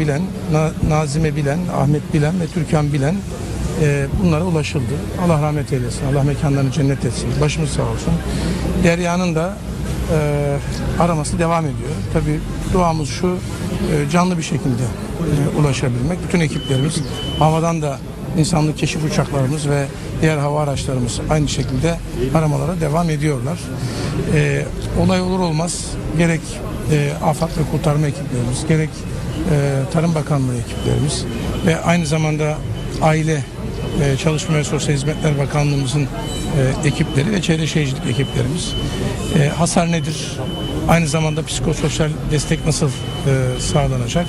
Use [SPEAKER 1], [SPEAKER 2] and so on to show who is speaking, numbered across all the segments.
[SPEAKER 1] bilen, Na- Nazime bilen, Ahmet bilen ve Türkan bilen e, bunlara ulaşıldı. Allah rahmet eylesin. Allah mekanlarını cennet etsin. Başımız sağ olsun. Derya'nın da e, araması devam ediyor. Tabii duamız şu e, canlı bir şekilde e, ulaşabilmek. Bütün ekiplerimiz havadan da insanlık keşif uçaklarımız ve diğer hava araçlarımız aynı şekilde aramalara devam ediyorlar. E, olay olur olmaz gerek e, afet ve kurtarma ekiplerimiz, gerek e, Tarım Bakanlığı ekiplerimiz ve aynı zamanda Aile e, Çalışma ve Sosyal Hizmetler Bakanlığımızın e, ekipleri ve Çevre Şehircilik ekiplerimiz. E, hasar nedir? Aynı zamanda psikososyal destek nasıl e, sağlanacak?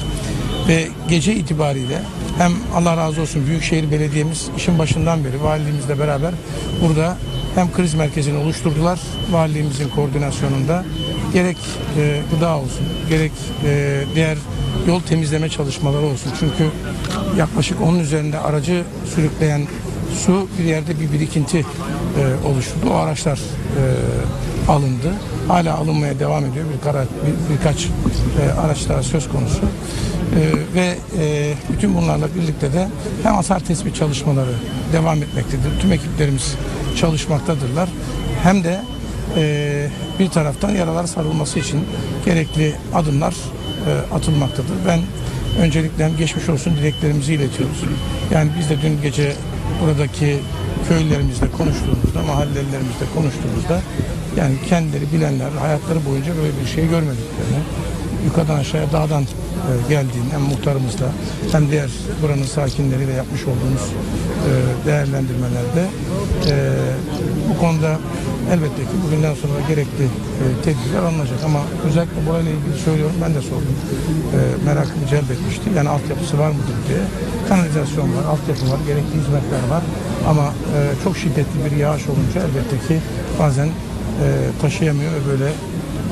[SPEAKER 1] Ve gece itibariyle hem Allah razı olsun Büyükşehir Belediye'miz işin başından beri valiliğimizle beraber burada hem kriz merkezini oluşturdular valiliğimizin koordinasyonunda gerek e, gıda olsun gerek e, diğer yol temizleme çalışmaları olsun. Çünkü yaklaşık onun üzerinde aracı sürükleyen su bir yerde bir birikinti e, oluşturdu. O araçlar e, alındı. Hala alınmaya devam ediyor. Bir kara, bir- birkaç e, araç söz konusu. E, ve e, bütün bunlarla birlikte de hem hasar tespit çalışmaları devam etmektedir. Tüm ekiplerimiz çalışmaktadırlar. Hem de e, bir taraftan yaralar sarılması için gerekli adımlar e, atılmaktadır. Ben öncelikle geçmiş olsun dileklerimizi iletiyoruz. Yani biz de dün gece buradaki köylülerimizle konuştuğumuzda, mahallelilerimizle konuştuğumuzda yani kendileri bilenler hayatları boyunca böyle bir şey görmediklerini, yukarıdan aşağıya dağdan e, geldiğini hem muhtarımızla hem diğer buranın sakinleriyle yapmış olduğumuz e, değerlendirmelerde e, bu konuda elbette ki bugünden sonra gerekli e, tedbirler alınacak ama özellikle burayla ilgili söylüyorum ben de sordum. E, merakımı celbetmişti. Yani altyapısı var mıdır diye. Kanalizasyon var, altyapı var, gerekli hizmetler var ama e, çok şiddetli bir yağış olunca elbette ki bazen e, taşıyamıyor ve böyle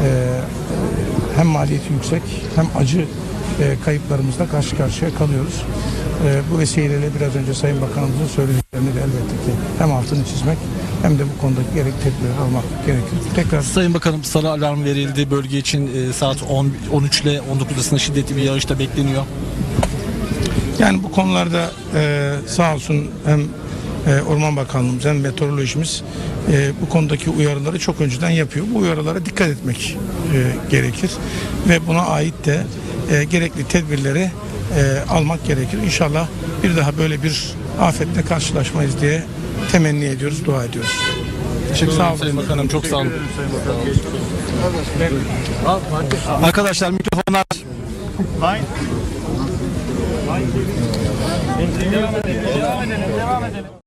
[SPEAKER 1] e, hem maliyeti yüksek hem acı e, kayıplarımızla karşı karşıya kalıyoruz. E, bu vesileyle biraz önce Sayın Bakanımızın söylediklerini de elbette ki hem altını çizmek hem de bu konudaki gerekli tedbirleri almak gerekir. Tekrar
[SPEAKER 2] Sayın Bakanım sarı alarm verildi. Bölge için e, saat 10, 13 ile 19 arasında şiddetli bir yağış da bekleniyor.
[SPEAKER 1] Yani bu konularda e, sağ olsun hem e, Orman Bakanlığımız hem meteorolojimiz e, bu konudaki uyarıları çok önceden yapıyor. Bu uyarılara dikkat etmek e, gerekir ve buna ait de e, gerekli tedbirleri e, almak gerekir. İnşallah bir daha böyle bir afetle karşılaşmayız diye temenni ediyoruz, dua ediyoruz.
[SPEAKER 2] Teşekkür
[SPEAKER 1] Sağ
[SPEAKER 2] ederim
[SPEAKER 1] olun.
[SPEAKER 2] Sayın Bakanım. Çok sağ olun. Arkadaşlar mikrofonlar